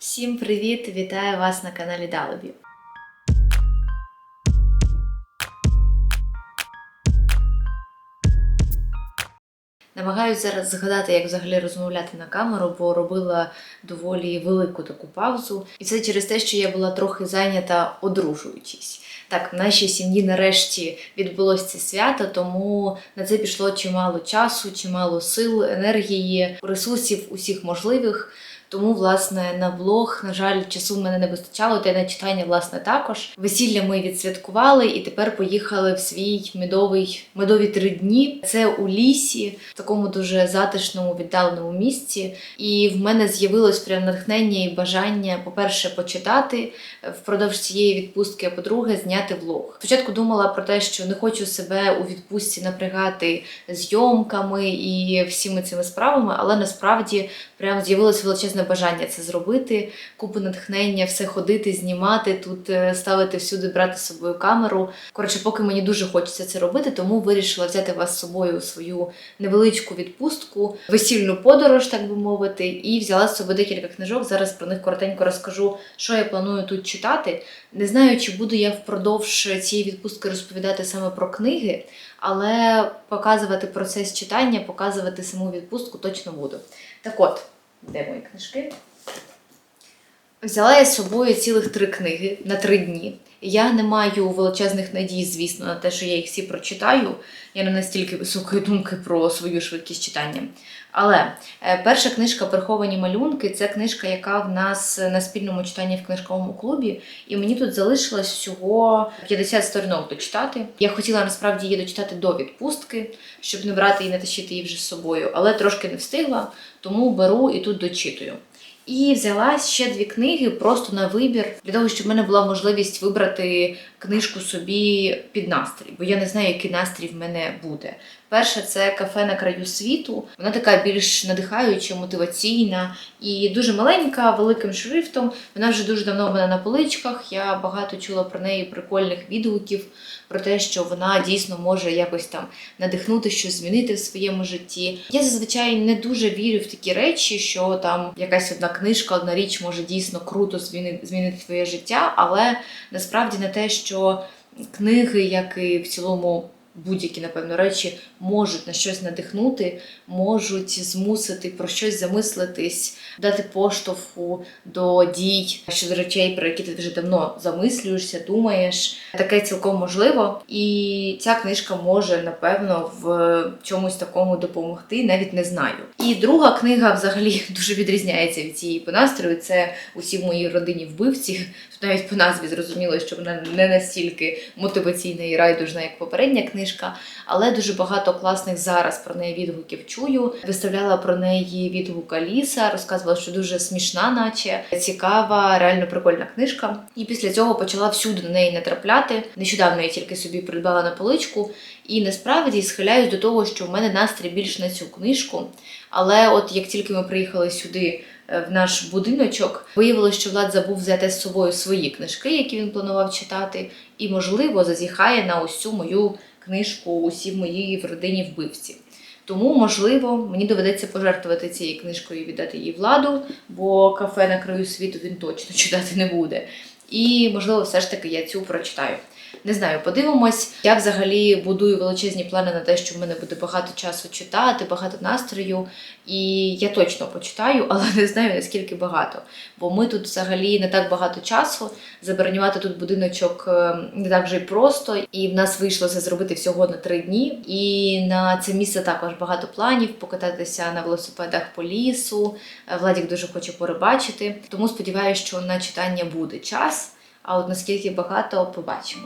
Всім привіт! Вітаю вас на каналі Далебі. Намагаюсь зараз згадати, як взагалі розмовляти на камеру, бо робила доволі велику таку паузу. І це через те, що я була трохи зайнята одружуючись. Так, в нашій сім'ї нарешті відбулося це свято, тому на це пішло чимало часу, чимало сил, енергії, ресурсів усіх можливих. Тому, власне, на блог, на жаль, часу в мене не вистачало, та й на читання, власне, також. Весілля ми відсвяткували і тепер поїхали в свій медовий медові три дні. Це у лісі, в такому дуже затишному, віддаленому місці. І в мене з'явилось прям натхнення і бажання, по-перше, почитати впродовж цієї відпустки, а по-друге, зняти влог. Спочатку думала про те, що не хочу себе у відпустці напрягати зйомками і всіми цими справами, але насправді прям з'явилось величезне бажання це зробити, купу натхнення, все ходити, знімати, тут е, ставити всюди, брати з собою камеру. Коротше, поки мені дуже хочеться це робити, тому вирішила взяти вас з собою свою невеличку відпустку, весільну подорож, так би мовити, і взяла з собою декілька книжок. Зараз про них коротенько розкажу, що я планую тут читати. Не знаю, чи буду я впродовж цієї відпустки розповідати саме про книги, але показувати процес читання, показувати саму відпустку точно буду. Так от, де мої книжки? Взяла я з собою цілих три книги на три дні. Я не маю величезних надій, звісно, на те, що я їх всі прочитаю. Я не настільки високої думки про свою швидкість читання. Але е, перша книжка Приховані малюнки це книжка, яка в нас на спільному читанні в книжковому клубі, і мені тут залишилось всього 50 сторінок дочитати. Я хотіла насправді її дочитати до відпустки, щоб не брати і не тащити її вже з собою, але трошки не встигла, тому беру і тут дочитую. І взяла ще дві книги просто на вибір для того, щоб в мене була можливість вибрати книжку собі під настрій, бо я не знаю, який настрій в мене буде. Перша це кафе на краю світу. Вона така більш надихаюча, мотиваційна і дуже маленька, великим шрифтом. Вона вже дуже давно в мене на поличках. Я багато чула про неї прикольних відгуків, про те, що вона дійсно може якось там надихнути, щось змінити в своєму житті. Я зазвичай не дуже вірю в такі речі, що там якась одна книжка, одна річ може дійсно круто змінити, змінити твоє життя, але насправді не те, що книги, як і в цілому будь-які, напевно, речі можуть на щось надихнути, можуть змусити про щось замислитись, дати поштовху до дій щодо речей, про які ти вже давно замислюєшся, думаєш. Таке цілком можливо. І ця книжка може, напевно, в чомусь такому допомогти, навіть не знаю. І друга книга взагалі дуже відрізняється від цієї по настрою. Це усі в моїй родині вбивці. Навіть по назві зрозуміло, що вона не настільки мотиваційна і райдужна, як попередня книжка, але дуже багато класних зараз про неї відгуків чую. Виставляла про неї відгук Аліса, розказувала, що дуже смішна, наче цікава, реально прикольна книжка. І після цього почала всюди на неї натрапляти. Нещодавно я тільки собі придбала на поличку, і насправді схиляюсь до того, що в мене настрій більш на цю книжку. Але от як тільки ми приїхали сюди е, в наш будиночок, виявилося, що Влад забув взяти з собою свої книжки, які він планував читати, і, можливо, зазіхає на цю мою книжку усі в моїй в родині вбивці. Тому, можливо, мені доведеться пожертвувати цією книжкою і віддати їй владу, бо кафе на краю світу він точно читати не буде. І, можливо, все ж таки я цю прочитаю. Не знаю, подивимось. Я взагалі будую величезні плани на те, що в мене буде багато часу читати, багато настрою. І я точно почитаю, але не знаю наскільки багато. Бо ми тут взагалі не так багато часу. Забронювати тут будиночок е, не так вже й просто. І в нас вийшло це зробити всього на три дні. І на це місце також багато планів покататися на велосипедах по лісу. Е, Владік дуже хоче порибачити. Тому сподіваюся, що на читання буде час. А от наскільки багато побачимо.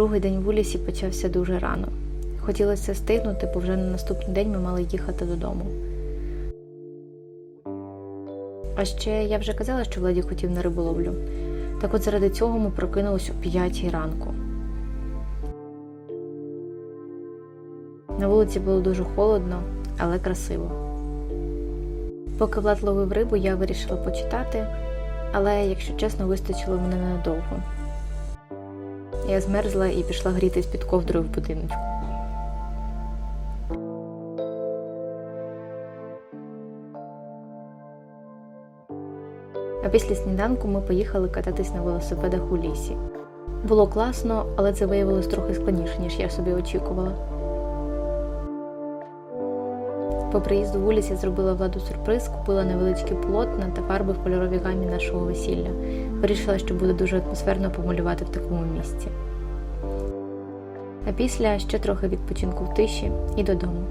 Другий день в Улісі почався дуже рано. Хотілося стигнути, бо вже на наступний день ми мали їхати додому. А ще я вже казала, що Владі хотів на риболовлю. Так от заради цього ми прокинулись о п'ятій ранку. На вулиці було дуже холодно, але красиво. Поки Влад ловив рибу, я вирішила почитати, але, якщо чесно, вистачило мене ненадовго. Я змерзла і пішла грітись під ковдрою в будиночку. А після сніданку ми поїхали кататись на велосипедах у лісі. Було класно, але це виявилось трохи складніше, ніж я собі очікувала. По приїзду в Уліс я зробила владу сюрприз, купила невеличкий полотна та фарби в кольоровій гамі нашого весілля. Вирішила, що буде дуже атмосферно помалювати в такому місці. А після ще трохи відпочинку в тиші і додому.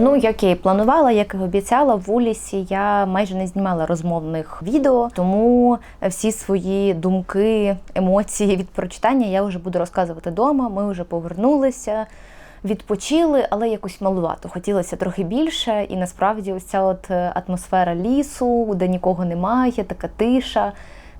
Ну, як я і планувала, як і обіцяла, в Улісі я майже не знімала розмовних відео, тому всі свої думки, емоції від прочитання я вже буду розказувати вдома. Ми вже повернулися, відпочили, але якось малувато. Хотілося трохи більше, і насправді ось ця от атмосфера лісу, де нікого немає, така тиша.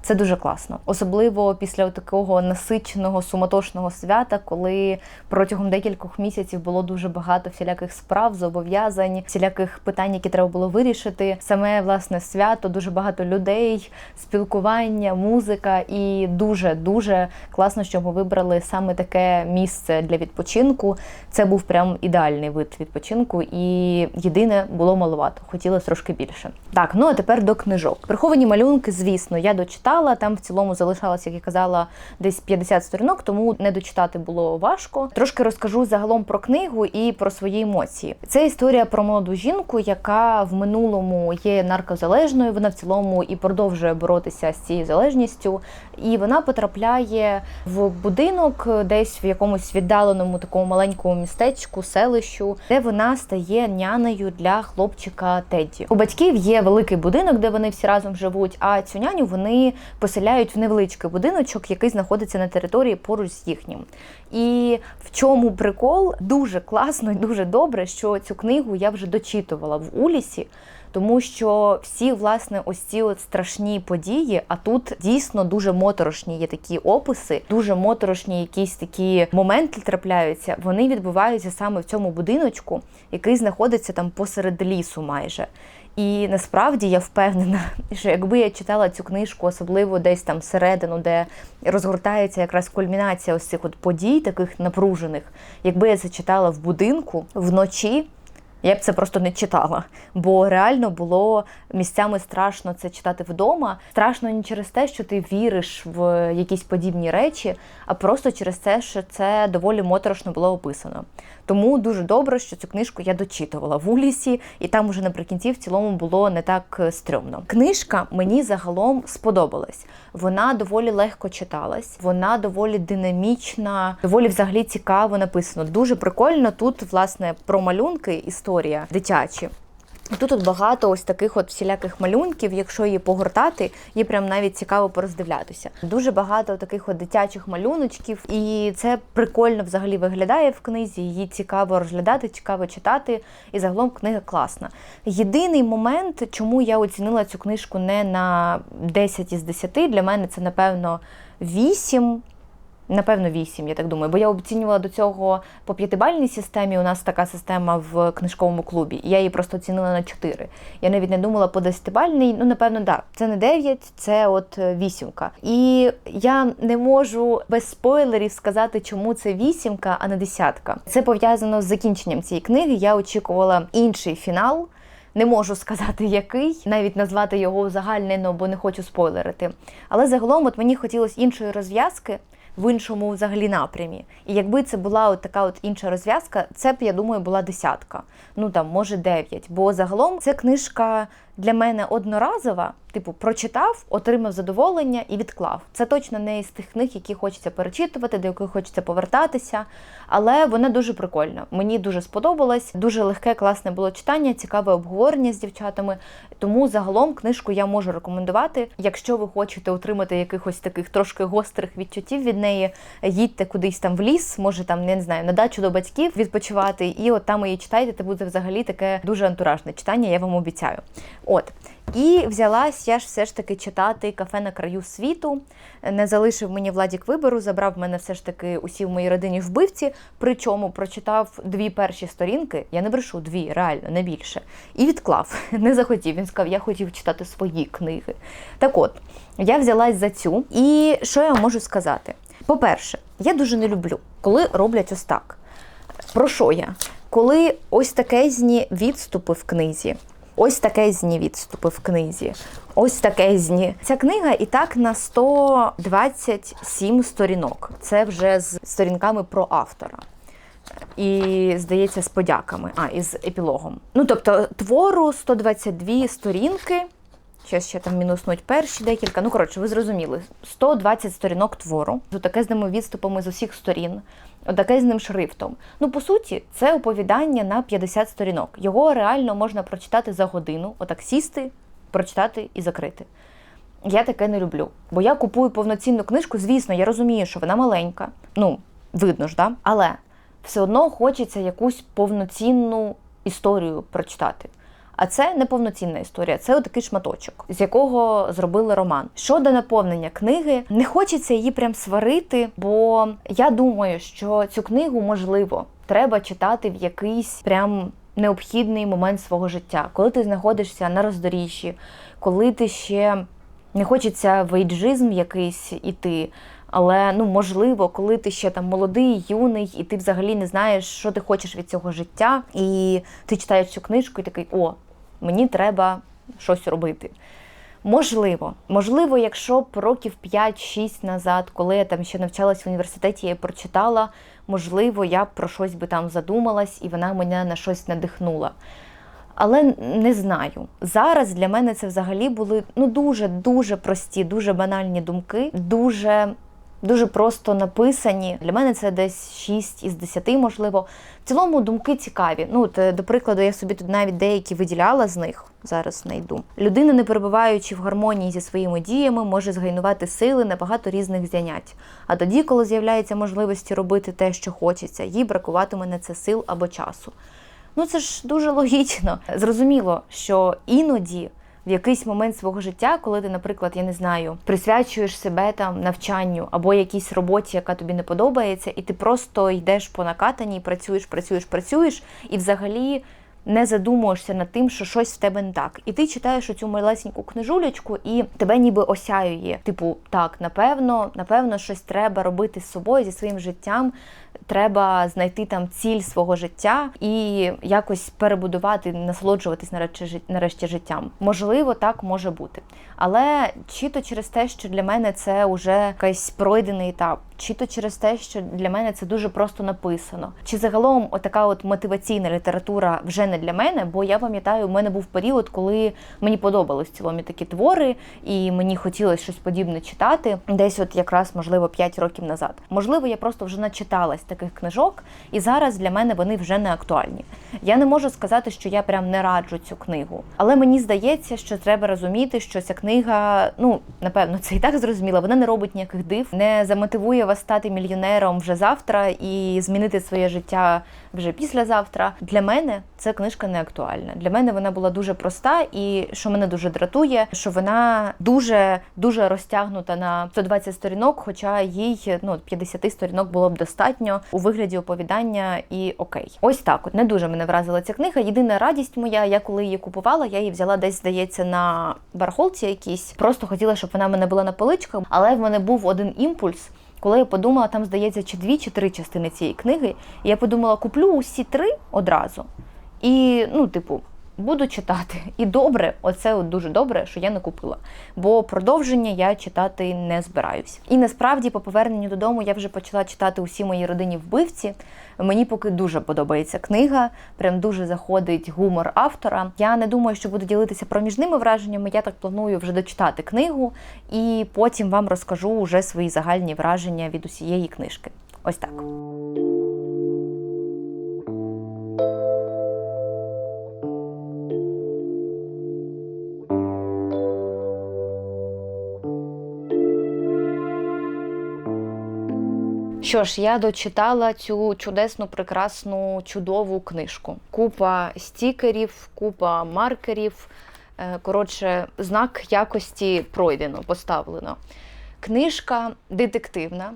Це дуже класно, особливо після такого насиченого суматошного свята, коли протягом декількох місяців було дуже багато всіляких справ, зобов'язань, всіляких питань, які треба було вирішити. Саме власне свято, дуже багато людей, спілкування, музика, і дуже дуже класно, що ми вибрали саме таке місце для відпочинку. Це був прям ідеальний вид відпочинку, і єдине було маловато. Хотілося трошки більше. Так, ну а тепер до книжок. Приховані малюнки, звісно, я дочитала. Там в цілому залишалося, як я казала, десь 50 сторінок, тому не дочитати було важко. Трошки розкажу загалом про книгу і про свої емоції. Це історія про молоду жінку, яка в минулому є наркозалежною. Вона в цілому і продовжує боротися з цією залежністю. І вона потрапляє в будинок, десь в якомусь віддаленому такому маленькому містечку, селищу, де вона стає нянею для хлопчика Тедді. У батьків є великий будинок, де вони всі разом живуть. А цю няню вони поселяють в невеличкий будиночок, який знаходиться на території поруч з їхнім. І в чому прикол дуже класно і дуже добре, що цю книгу я вже дочитувала в Улісі. Тому що всі, власне, ось ці от страшні події, а тут дійсно дуже моторошні є такі описи, дуже моторошні якісь такі моменти трапляються. Вони відбуваються саме в цьому будиночку, який знаходиться там посеред лісу, майже. І насправді я впевнена, що якби я читала цю книжку, особливо десь там всередину, де розгортається якраз кульмінація ось цих от подій, таких напружених, якби я це читала в будинку вночі. Я б це просто не читала, бо реально було місцями страшно це читати вдома. Страшно не через те, що ти віриш в якісь подібні речі, а просто через те, що це доволі моторошно було описано. Тому дуже добре, що цю книжку я дочитувала в Улісі, і там уже наприкінці в цілому було не так стрьомно. Книжка мені загалом сподобалась. Вона доволі легко читалась, вона доволі динамічна, доволі взагалі цікаво написано. Дуже прикольно тут, власне, про малюнки історія дитячі. Тут от багато ось таких от всіляких малюнків, якщо її погортати, її прям навіть цікаво пороздивлятися. Дуже багато таких от дитячих малюночків, і це прикольно взагалі виглядає в книзі. Її цікаво розглядати, цікаво читати. І загалом книга класна. Єдиний момент, чому я оцінила цю книжку не на 10 із 10, для мене це напевно 8. Напевно, 8, я так думаю, бо я оцінювала до цього по п'ятибальній системі. У нас така система в книжковому клубі. Я її просто оцінила на 4. Я навіть не думала по десятибальній. Ну, напевно, так. Це не 9, це от вісімка. І я не можу без спойлерів сказати, чому це вісімка, а не десятка. Це пов'язано з закінченням цієї книги. Я очікувала інший фінал. Не можу сказати, який, навіть назвати його узагальнено, бо не хочу спойлерити. Але загалом, от мені хотілося іншої розв'язки в іншому взагалі напрямі. І якби це була от така от інша розв'язка, це б, я думаю, була десятка. Ну там, може, дев'ять. Бо загалом це книжка для мене одноразова, типу, прочитав, отримав задоволення і відклав. Це точно не із тих книг, які хочеться перечитувати, до яких хочеться повертатися. Але вона дуже прикольна. Мені дуже сподобалась. Дуже легке, класне було читання, цікаве обговорення з дівчатами. Тому загалом книжку я можу рекомендувати. Якщо ви хочете отримати якихось таких трошки гострих відчуттів від неї, їдьте кудись там в ліс, може там не знаю, на дачу до батьків відпочивати, і от там її читайте. Це буде взагалі таке дуже антуражне читання. Я вам обіцяю. От. І взялась я ж все ж таки читати кафе на краю світу. Не залишив мені Владік вибору, забрав мене все ж таки усі в моїй родині вбивці. Причому прочитав дві перші сторінки. Я не брешу дві, реально не більше. І відклав. Не захотів. Він сказав, я хотів читати свої книги. Так от, я взялась за цю. І що я можу сказати? По-перше, я дуже не люблю, коли роблять ось так. Про що я? Коли ось такезні відступи в книзі. Ось таке зні відступи в книзі. Ось таке зні. Ця книга і так на 127 сторінок. Це вже з сторінками про автора. І, здається, з подяками, а, і з епілогом. Ну, тобто, твору 122 сторінки. Зараз ще там мінуснуть перші декілька. Ну, коротше, ви зрозуміли. 120 сторінок твору з такезними відступами з усіх сторін, такезним шрифтом. Ну, по суті, це оповідання на 50 сторінок. Його реально можна прочитати за годину, отак сісти, прочитати і закрити. Я таке не люблю. Бо я купую повноцінну книжку. Звісно, я розумію, що вона маленька. Ну, видно ж, да? Але все одно хочеться якусь повноцінну історію прочитати. А це не повноцінна історія, це отакий шматочок, з якого зробили роман. Щодо наповнення книги, не хочеться її прям сварити, бо я думаю, що цю книгу можливо треба читати в якийсь прям необхідний момент свого життя, коли ти знаходишся на роздоріжжі, коли ти ще не хочеться в ейджизм якийсь іти. Але ну можливо, коли ти ще там молодий, юний, і ти взагалі не знаєш, що ти хочеш від цього життя, і ти читаєш цю книжку, і такий о, мені треба щось робити. Можливо, можливо, якщо б років 5-6 назад, коли я там ще навчалась в університеті, я прочитала, можливо, я б про щось би там задумалась, і вона мене на щось надихнула. Але не знаю. Зараз для мене це взагалі були ну дуже дуже прості, дуже банальні думки, дуже дуже просто написані. Для мене це десь 6 із 10, можливо. В цілому думки цікаві. Ну, от, е, до прикладу, я собі тут навіть деякі виділяла з них. Зараз знайду. Людина, не перебуваючи в гармонії зі своїми діями, може згайнувати сили на багато різних занять. А тоді, коли з'являється можливості робити те, що хочеться, їй бракуватиме на це сил або часу. Ну це ж дуже логічно. Зрозуміло, що іноді в якийсь момент свого життя, коли ти, наприклад, я не знаю, присвячуєш себе там навчанню або якійсь роботі, яка тобі не подобається, і ти просто йдеш по накатанні, працюєш, працюєш, працюєш, і взагалі. Не задумуєшся над тим, що щось в тебе не так. І ти читаєш оцю малесеньку книжулечку, і тебе ніби осяює. Типу, так, напевно, напевно, щось треба робити з собою, зі своїм життям. Треба знайти там ціль свого життя і якось перебудувати, насолоджуватись нарешті, життям. Можливо, так може бути. Але чи то через те, що для мене це вже якийсь пройдений етап, чи то через те, що для мене це дуже просто написано, чи загалом отака от мотиваційна література вже не для мене, бо я пам'ятаю, у мене був період, коли мені подобались в цілому такі твори, і мені хотілося щось подібне читати, десь от якраз можливо 5 років назад. Можливо, я просто вже начиталась таких книжок, і зараз для мене вони вже не актуальні. Я не можу сказати, що я прям не раджу цю книгу, але мені здається, що треба розуміти, що ця книга, ну напевно, це і так зрозуміло, вона не робить ніяких див, не замотивує вас стати мільйонером вже завтра і змінити своє життя вже післязавтра. Для мене ця книжка не актуальна. Для мене вона була дуже проста, і що мене дуже дратує, що вона дуже дуже розтягнута на 120 сторінок, хоча їй ну 50 сторінок було б достатньо у вигляді оповідання і окей. Ось так. От не дуже мене вразила ця книга. Єдина радість моя, я коли її купувала, я її взяла десь, здається, на барахолці якійсь. Просто хотіла, щоб вона в мене була на поличках, але в мене був один імпульс. Коли я подумала, там здається, чи дві, чи три частини цієї книги, і я подумала, куплю усі три одразу. І, ну, типу, буду читати. І добре, оце от дуже добре, що я не купила. Бо продовження я читати не збираюсь. І насправді, по поверненню додому, я вже почала читати усі мої родині вбивці. Мені поки дуже подобається книга, прям дуже заходить гумор автора. Я не думаю, що буду ділитися проміжними враженнями. Я так планую вже дочитати книгу, і потім вам розкажу вже свої загальні враження від усієї книжки. Ось так. Що ж, я дочитала цю чудесну, прекрасну, чудову книжку. Купа стікерів, купа маркерів. Е, Коротше, знак якості пройдено, поставлено. Книжка детективна,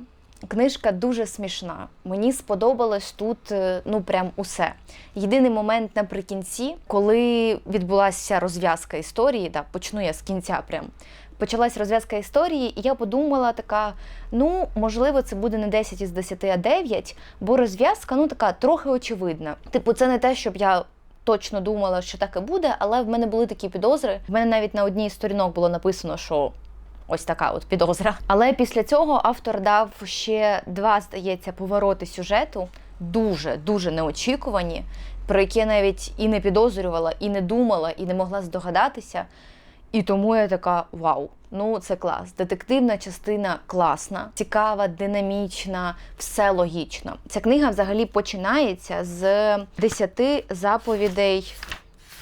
книжка дуже смішна. Мені сподобалось тут е, ну прям усе. Єдиний момент наприкінці, коли відбулася розв'язка історії, да, почну я з кінця прям. Почалась розв'язка історії, і я подумала така: ну, можливо, це буде не 10 із 10, а 9, бо розв'язка ну така трохи очевидна. Типу, це не те, щоб я точно думала, що так і буде, але в мене були такі підозри. В мене навіть на одній з сторінок було написано, що. Ось така от підозра. Але після цього автор дав ще два, здається, повороти сюжету, дуже дуже неочікувані, про які я навіть і не підозрювала, і не думала, і не могла здогадатися. І тому я така: вау, ну це клас. Детективна частина класна, цікава, динамічна, все логічно. Ця книга взагалі починається з 10 заповідей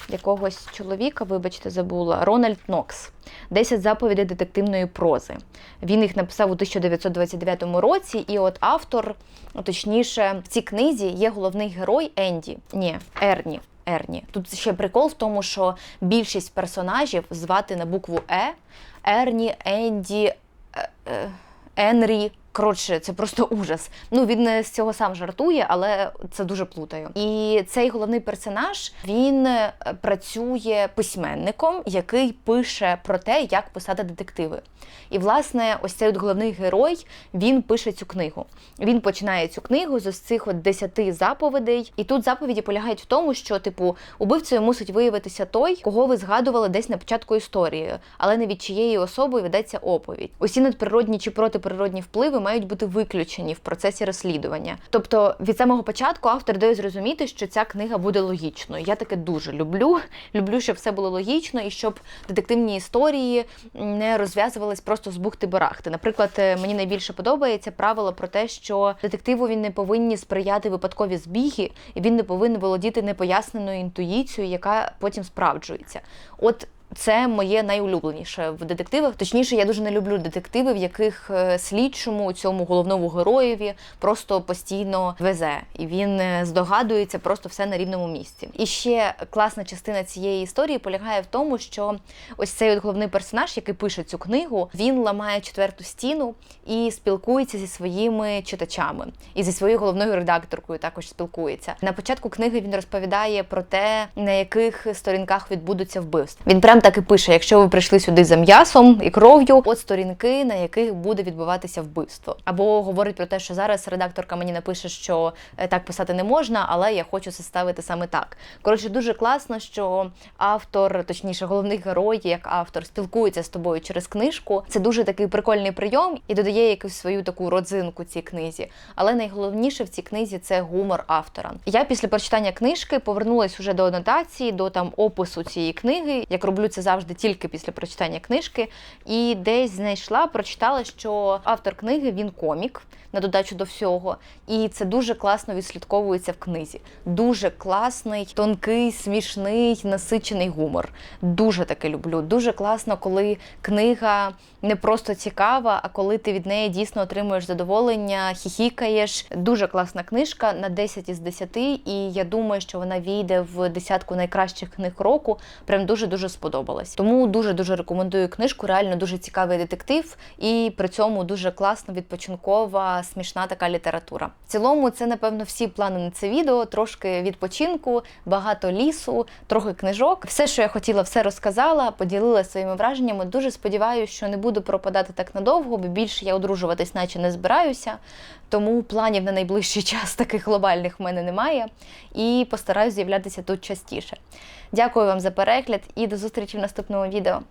якогось чоловіка, вибачте, забула, Рональд Нокс. 10 заповідей детективної прози. Він їх написав у 1929 році, і от автор, ну, точніше, в цій книзі є головний герой Енді. Ні, Ерні. Ерні. Тут ще прикол в тому, що більшість персонажів звати на букву Е. Ерні, Енді, е, е, Енрі. Коротше, це просто ужас. Ну він е, з цього сам жартує, але це дуже плутає. І цей головний персонаж він е, працює письменником, який пише про те, як писати детективи. І власне, ось цей от головний герой він пише цю книгу. Він починає цю книгу з ось цих от десяти заповідей. І тут заповіді полягають в тому, що типу убивцею мусить виявитися той, кого ви згадували десь на початку історії, але не від чиєї особи ведеться оповідь. Усі надприродні чи протиприродні впливи мають бути виключені в процесі розслідування. Тобто, від самого початку автор дає зрозуміти, що ця книга буде логічною. Я таке дуже люблю. Люблю, щоб все було логічно і щоб детективні історії не розв'язувались просто з бухти-барахти. Наприклад, е, мені найбільше подобається правило про те, що детективу він не повинні сприяти випадкові збіги, і він не повинен володіти непоясненою інтуїцією, яка потім справджується. От це моє найулюбленіше в детективах. Точніше, я дуже не люблю детективи, в яких е, слідчому цьому головному героєві просто постійно везе, і він е, здогадується просто все на рівному місці. І ще класна частина цієї історії полягає в тому, що ось цей от головний персонаж, який пише цю книгу, він ламає четверту стіну і спілкується зі своїми читачами, і зі своєю головною редакторкою також спілкується. На початку книги він розповідає про те, на яких сторінках відбудуться вбивства. Він прям так і пише: якщо ви прийшли сюди за м'ясом і кров'ю, от сторінки, на яких буде відбуватися вбивство. Або говорить про те, що зараз редакторка мені напише, що е, так писати не можна, але я хочу це ставити саме так. Коротше, дуже класно, що автор, точніше, головний герой, як автор, спілкується з тобою через книжку. Це дуже такий прикольний прийом і додає якусь свою таку родзинку цій книзі. Але найголовніше в цій книзі це гумор автора. Я після прочитання книжки повернулась уже до анотації, до там опису цієї книги. Як роблю це завжди тільки після прочитання книжки. І десь знайшла, прочитала, що автор книги він комік на додачу до всього. І це дуже класно відслідковується в книзі. Дуже класний, тонкий, смішний, насичений гумор. Дуже таке люблю. Дуже класно, коли книга не просто цікава, а коли ти від неї дійсно отримуєш задоволення, хіхікаєш. Дуже класна книжка на 10 із 10, і я думаю, що вона війде в десятку найкращих книг року. Прям дуже дуже сподобалась. Тому дуже дуже рекомендую книжку. Реально дуже цікавий детектив, і при цьому дуже класно відпочинкова, смішна така література. В цілому, це напевно всі плани на це відео. Трошки відпочинку, багато лісу, трохи книжок. Все, що я хотіла, все розказала, поділилася своїми враженнями. Дуже сподіваюся, що не буду пропадати так надовго, бо більше я одружуватись, наче не збираюся. Тому планів на найближчий час таких глобальних в мене немає. І постараюсь з'являтися тут частіше. Дякую вам за перегляд і до зустрічі в наступному відео.